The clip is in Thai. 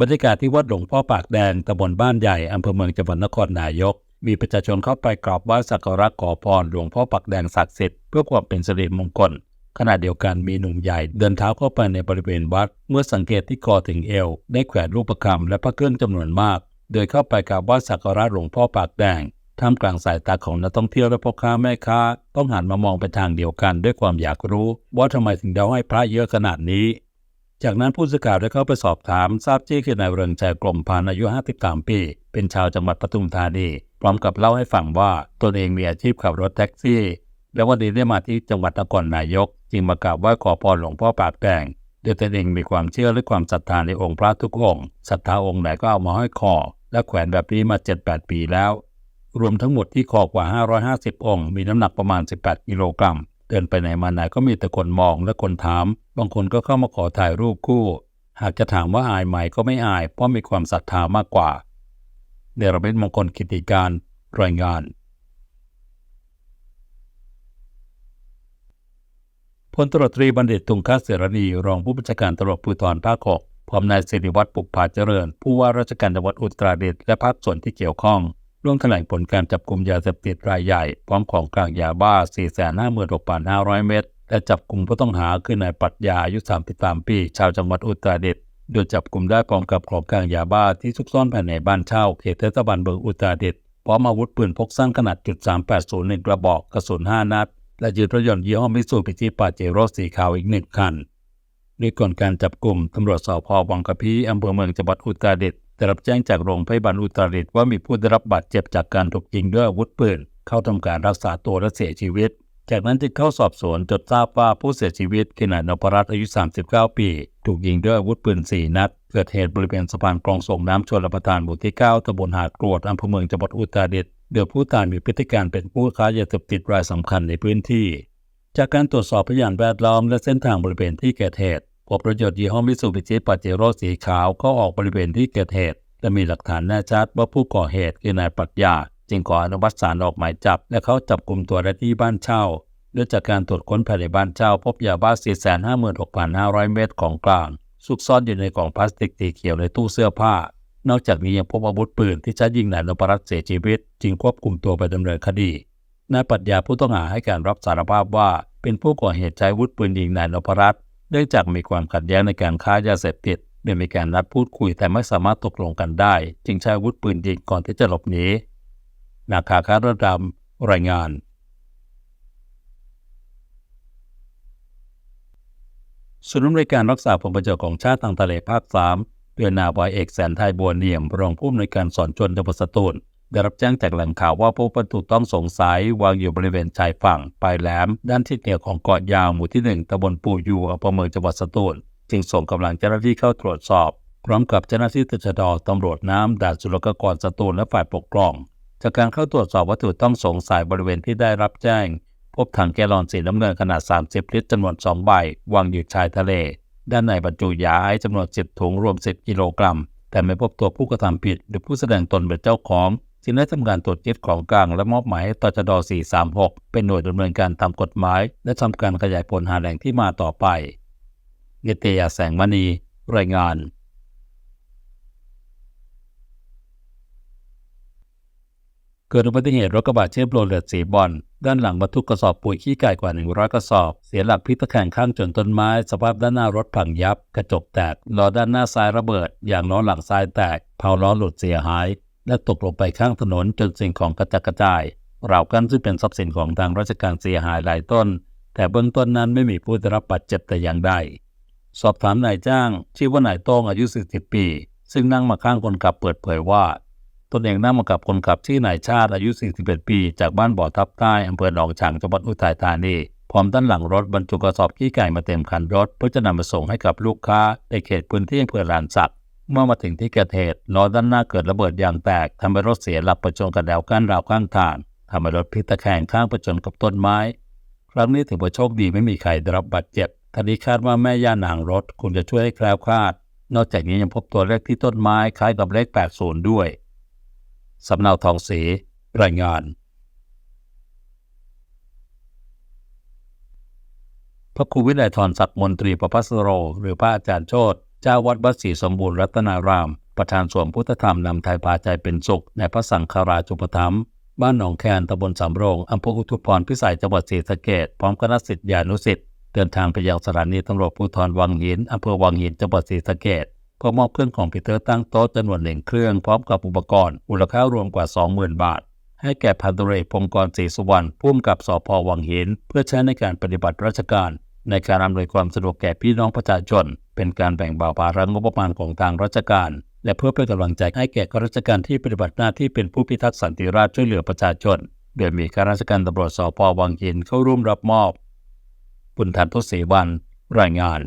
บรรยากาศที่วัดหลวงพ่อปากแดงตำบลบ้านใหญ่อำเภอเมืองจังหวัดนครนายก มีประชาชนเข้าไปกราบไหว้สักการะขอพรหลวงพ่อปากแดงศักดิ์สิทธิ์เพื่อความเป็นสิริมงคลขณะเดียวกันมีหนุ่มใหญ่เดินเท้าเข้าไปในบริเวณวัด เมื่อสังเกตที่คอถึงเอว ได้แขวนรูปประคำและพระเครื่องจำนวนมาก โดยเข้าไปกราบไหว้สักการะหลวงพ่อปากแดงท่ามกลางสายตาของนักท่องเที่ยวและพ่อค้าแม่ค้า ต้องหันมามองไปทางเดียวกันด้วยความอยากรู้ ว่าทำไมถึงเดาให้พระเยอะขนาดนี้ จากนั้นผู้สื่อข่าวได้เข้าไปสอบถามทราบชื่อคือนายเริงชัยกลมพันอายุ 53 ปี เป็นชาวจังหวัดปทุมธานี พร้อมกับเล่าให้ฟังว่าตนเองมีอาชีพขับรถแท็กซี่ และวันนี้ได้มาที่จังหวัดนครนายก จึงมากราบไหว้ขอพรหลวงพ่อปากแดงโดยตนเองมีความเชื่อและความศรัทธาในองค์พระทุกองค์ศรัทธาองค์ไหนก็เอามาห้อยคอ และแขวนแบบนี้มา 7-8 ปีแล้ว รวมทั้งหมดที่คอกว่า 550 องค์ มีน้ำหนักประมาณ 18 กิโลกรัม เดินไปไหนมาไหนก็มีแต่คนมองและคนถาม บางคนก็เข้ามาขอถ่ายรูปคู่ หากจะถามว่าอายไหมก็ไม่อาย เพราะมีความศรัทธามากกว่าเดรบิทมงคลกิติการรายงานพลตรวจตรีบัณฑิตตุงคเสรณีรองผู้บัญชาการตำรวจภูธรภาคหกพร้อมนายสิริวัตรปุกผาเจริญ ผู้ว่าราชการจังหวัดอุตรดิตถ์และภาคส่วนที่เกี่ยวข้อง ร่วมแถลงผลการจับกลุ่มยาเสพติดรายใหญ่ พร้อมของกลางยาบ้า 456,500 เม็ดและจับกลุ่มผู้ต้องหาคือนายปรัชญาอายุ 33 ปี ชาวจังหวัดอุตรดิตถ์โดยจับกลุ่มได้พร้อมกับของกลางยาบ้าที่ซุกซ่อนภายในบ้านเช่าเขตเทศบาลเมืองอุตรดิตถ์พร้อมอาวุธปืนพกสั้นขนาดจุด380หนึ่งกระบอกกระสุน 5 นัด และยึดรถยนต์ยี่ห้อมิตซูบิชิปาเจโร่สีขาวอีกหนึ่งคันในก่อนการจับกลุ่มตำรวจสพวังกะพีอำเภอเมืองจังหวัดอุตรดิตถ์ ได้รับแจ้งจากโรงพยาบาลอุตรดิตถ์ว่ามีผู้ได้รับบาดเจ็บจากการถูกยิงด้วยอาวุธปืนเข้าทำการรักษาตัวและเสียชีวิต จากนั้นจึงเข้าสอบสวนจนทราบว่าผู้เสียชีวิตคือนายนพรัตน์อายุ 39 ปี ถูกยิงด้วยอาวุธปืน 4 นัด เกิดเหตุบริเวณสะพานคลองส่งน้ำชลประทานหมู่ที่ 9ตำบลหาดกรวดอำเภอเมืองจังหวัดอุตรดิตถ์โดยผู้ตายมีพฤติการเป็นผู้ค้ายาเสพติดรายสำคัญในพื้นที่ จากการตรวจสอบพยานแวดล้อมและเส้นทางบริเวณที่เกิดเหตุ พบรถยนต์ยี่ห้อมิตซูบิชิปาเจโร่สีขาวเข้าออกบริเวณที่เกิดเหตุและมีหลักฐานแน่ชัดว่าผู้ก่อเหตุคือนายปรัชญาจึงขออนุมัติศาลออกหมายจับ และเขาจับกลุ่มตัวได้ที่บ้านเช่าด้วยจากการตรวจค้นภายในบ้านเช่า พบยาบ้า 456,500 เม็ดของกลาง ซุกซ่อนอยู่ในกล่องพลาสติกสีเขียวในตู้เสื้อผ้า นอกจากนี้ยังพบอาวุธปืนที่ใช้ยิงนายนพรัตน์เสียชีวิต จึงควบคุมตัวไปดำเนินคดีนายปรัชญาผู้ต้องหาให้การรับสารภาพว่า เป็นผู้ก่อเหตุใช้อาวุธปืนยิงนายนพรัตน์ เนื่องจากมีความขัดแย้งในการค้ายาเสพติดโดยมีการนัดพูดคุยแต่ไม่สามารถตกลงกันได้ จึงใช้อาวุธปืนยิงก่อนที่จะหลบหนีนาคาคาระดำรายงานศูนย์อำนวยการรักษาผลประโยชน์ของชาติทางทะเลภาค 3 เดือนนาวายเอกแสนไทยบัวเนียม รองผู้อำนวยการสอนชนจังหวัดสตูล ได้รับแจ้งจากแหล่งข่าวว่าพบวัตถุต้องสงสัยวางอยู่บริเวณชายฝั่งปลายแหลม ด้านทิศเหนือของเกาะยาวหมู่ที่ 1ตำบลปูยูอำเภอเมืองจังหวัดสตูล จึงส่งกำลังเจ้าหน้าที่เข้าตรวจสอบ พร้อมกับเจ้าหน้าที่ตชดตำรวจน้ำด่านสุลกากรสตูลและฝ่ายปกครอง จากการเข้าตรวจสอบวัตถุต้องสงสัยบริเวณที่ได้รับแจ้ง พบถังแกลลอนสีน้ำเงินขนาด 30 ลิตรจำนวน 2 ใบ วางอยู่ชายทะเล ด้านในบรรจุยาไอซ์จำนวน 10 ถุงรวม 10 กิโลกรัม แต่ไม่พบตัวผู้กระทำผิด หรือผู้แสดงตนเป็นเจ้าของ จึงได้ทำการตรวจยึดของกลางและมอบหมายให้ตชด436 เป็นหน่วยดำเนินการตามกฎหมาย และทำการขยายผลหาแหล่งที่มาต่อไปเนตยาแสงมณี รายงานเกิดอุบัติเหตุรถกระบะเชฟโรเลตสีบอลด้านหลังบรรทุกกระสอบปุ๋ยขี้ไก่กว่า 100 กระสอบ เสียหลักพลิกตะแคงข้างจนต้นไม้ สภาพด้านหน้ารถพังยับ กระจกแตกล้อด้านหน้าซ้ายระเบิด อย่างล้อหลังซ้ายแตกเผาล้อหลุดเสียหาย และตกลงไปข้างถนนจนสิ่งของกระจัดกระจายราวกั้นซึ่งเป็นทรัพย์สินของทางราชการเสียหายหลายต้น แต่เบื้องต้นนั้นไม่มีผู้ได้รับบาดเจ็บแต่อย่างใด สอบถามนายจ้าง ชื่อว่านายโต้งอายุ 40 ปี ซึ่งนั่งมาข้างคนขับเปิดเผยว่า ตนเองนั่งมากับคนขับที่นายชาติอายุ 41 ปี จากบ้านบ่อทับใต้อำเภอหนองฉางจังหวัดอุทัยธานี พร้อมด้านหลังรถบรรจุกระสอบขี้ไก่มาเต็มคันรถเพื่อจะนำมาส่งให้กับลูกค้าในเขตพื้นที่อำเภอลานสัก เมื่อมาถึงที่เกิดเหตุล้อด้านหน้าเกิดระเบิดยางแตกทำให้รถเสียหลักประจนกับแนวกั้นราวข้างทางทำให้รถพลิกตะแคงข้างประจนกับต้นไม้ ครั้งนี้ถือว่าโชคดีไม่มีใครได้รับบาดเจ็บทันทีคาดว่าแม่ย่านางรถคงจะช่วยให้แคล้วคลาด นอกจากนี้ยังพบตัวเลขที่ต้นไม้คล้ายกับเลข80ด้วยสำเนาทองศรีรายงาน พระครูวิไลธรศักดิ์มนตรีประพัสโร หรือพระอาจารย์โชต เจ้าวัดวัดศรีสมบูรณ์รัตนาราม ประธานส่วนพุทธธรรมนำไทยพาใจเป็นสุข ในพระสังฆราชุปถัมภ์บ้านหนองแคนตำบลสำโรงอำเภออุทุพรพิสัยจังหวัดศรีสะเกษพร้อมคณะศิษยานุศิษย์เดินทางไปยังสถานีตำรวจภูธรวังหินอำเภอวังหินจังหวัดศรีสะเกษเพื่อมอบเครื่องคอมพิวเตอร์ตั้งโต๊ะจำนวนหนึ่งเครื่องพร้อมกับอุปกรณ์มูลค่ารวมกว่า 20,000 บาท ให้แก่พันตำรวจเอกพงศกรศรีสุวรรณผู้กำกับสพวังหิน เพื่อใช้ในการปฏิบัติราชการ ในการอำนวยความสะดวกแก่พี่น้องประชาชน เป็นการแบ่งเบาภาระงบประมาณของทางราชการ และเพื่อเป็นกำลังใจให้แก่ข้าราชการที่ปฏิบัติหน้าที่เป็นผู้พิทักษ์สันติราษฎร์ช่วยเหลือประชาชน โดยมีข้าราชการตำรวจสพวังหินเข้าร่วมรับมอบบุญทันทศรีวันรายงาน